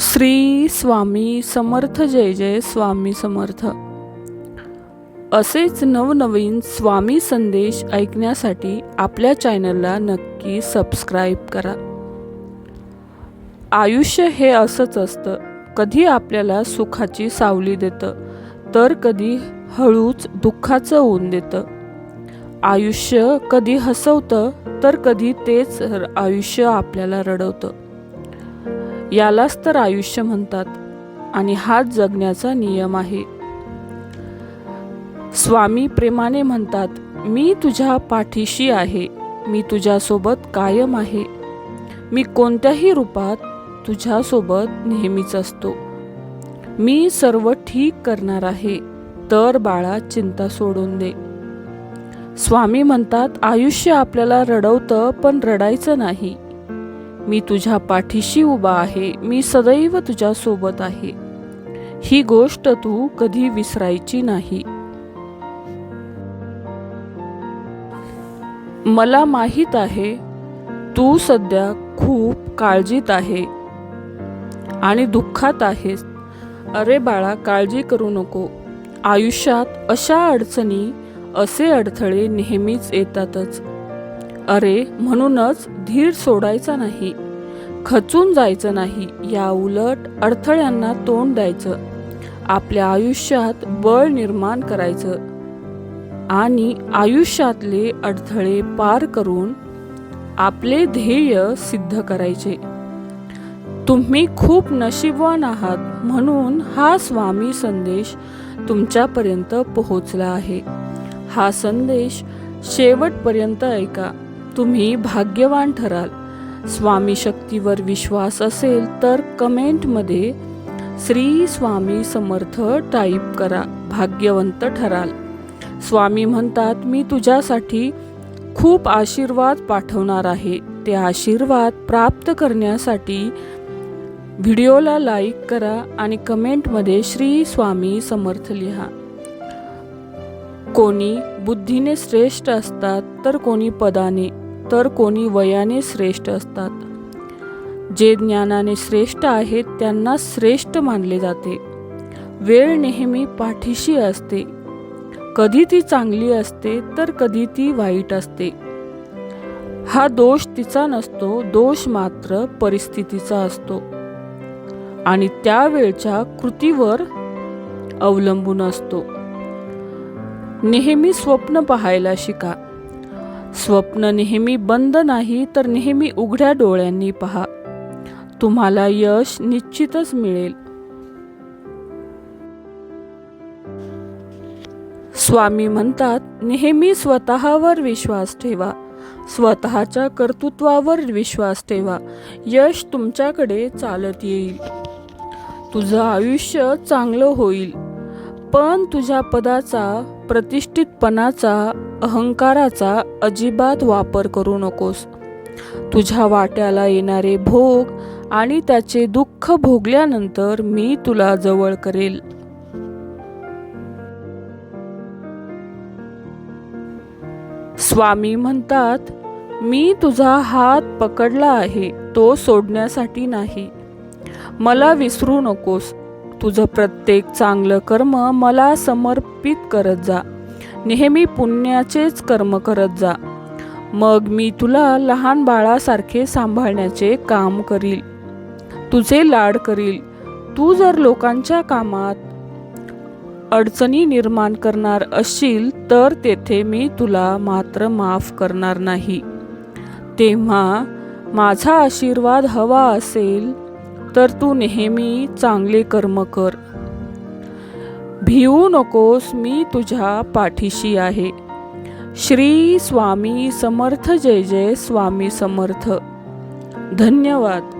श्री स्वामी समर्थ जय जय स्वामी समर्थ. असेच नवनवीन स्वामी संदेश ऐकण्यासाठी आपल्या चॅनलला नक्की सबस्क्राईब करा. आयुष्य हे असंच असतं. कधी आपल्याला सुखाची सावली देतं तर कधी हळूच दुःखाचं ऊन देतं. आयुष्य कधी हसवतं तर कधी तेच आयुष्य आपल्याला रडवतं. यालाच तर आयुष्य म्हणतात आणि हाच जगण्याचा नियम आहे. स्वामी प्रेमाने म्हणतात मी तुझ्या पाठीशी आहे मी तुझ्यासोबत कायम आहे. मी कोणत्याही रूपात तुझ्यासोबत नेहमीच असतो. मी सर्व ठीक करणार आहे तर बाळा चिंता सोडून दे. स्वामी म्हणतात आयुष्य आपल्याला रडवतं पण रडायचं नाही. मी तुझ्या पाठीशी उभा आहे मी सदैव तुझ्यासोबत आहे. ही गोष्ट तू कधी विसरायची नाही. मला माहीत आहे तू सध्या खूप काळजीत आहे आणि दुःखात आहेस. अरे बाळा काळजी करू नको. आयुष्यात अशा अडचणी असे अडथळे नेहमीच येतातच. अरे म्हणूनच धीर सोडायचा नाही खचून जायचं नाही या उलट अडथळ्यांना तोंड द्यायचं आपल्या आयुष्यात बळ निर्माण करायचं. आणि आयुष्यातले अडथळे पार करून आपले ध्येय सिद्ध करायचे. तुम्ही खूप नशीबवान आहात म्हणून हा स्वामी संदेश तुमच्यापर्यंत पोहोचला आहे. हा संदेश शेवटपर्यंत ऐका. तुम्ही भाग्यवान ठराल. स्वामी शक्तीवर विश्वास असेल तर कमेंटमध्ये श्री स्वामी समर्थ टाईप करा. भाग्यवंत ठराल. स्वामी म्हणतात मी तुझ्यासाठी खूप आशीर्वाद पाठवणार आहे. ते आशीर्वाद प्राप्त करण्यासाठी व्हिडिओला लाईक करा आणि कमेंटमध्ये श्री स्वामी समर्थ लिहा. कोणी बुद्धीने श्रेष्ठ असतात तर कोणी पदाने तर कोणी वयाने श्रेष्ठ असतात. जे ज्ञानाने श्रेष्ठ आहेत त्यांना श्रेष्ठ मानले जाते. वेळ नेहमी पाठीशी असते. कधी ती चांगली असते तर कधी ती वाईट असते. हा दोष तिचा नसतो दोष मात्र परिस्थितीचा असतो. आणि त्यावेळच्या कृतीवर अवलंबून असतो. नेहमी स्वप्न पाहायला शिका. स्वप्न नेहमी बंद नाही तर नेहमी उघड्या डोळ्यांनी पहा. तुम्हाला यश निश्चितच मिळेल. स्वामी म्हणतात नेहमी स्वतःवर विश्वास ठेवा. स्वतःच्या कर्तृत्वावर विश्वास ठेवा. यश तुमच्याकडे चालत येईल. तुझं आयुष्य चांगलं होईल. पण तुझ्या पदाचा प्रतिष्ठितपणाचा अहंकाराचा अजिबात वापर करू नकोस. तुझ्या वाट्याला येणारे भोग आणि त्याचे दुःख भोगल्यानंतर मी तुला जवळ करेल. स्वामी म्हणतात मी तुझा हात पकडला आहे तो सोडण्यासाठी नाही. मला विसरू नकोस. तुझं प्रत्येक चांगलं कर्म मला समर्पित करत जा. नेहमी पुण्याचेच कर्म करत जा. मग मी तुला लहान बाळासारखे सांभाळण्याचे काम करील. तुझे लाड करील. तू जर लोकांच्या कामात अडचणी निर्माण करणार असशील तर तेथे मी तुला मात्र माफ करणार नाही. तेव्हा माझा आशीर्वाद हवा असेल तर तू नेहमी चांगले कर्म कर. भिवू नकोस मी तुझ्या पाठीशी आहे. श्री स्वामी समर्थ जय जय स्वामी समर्थ. धन्यवाद.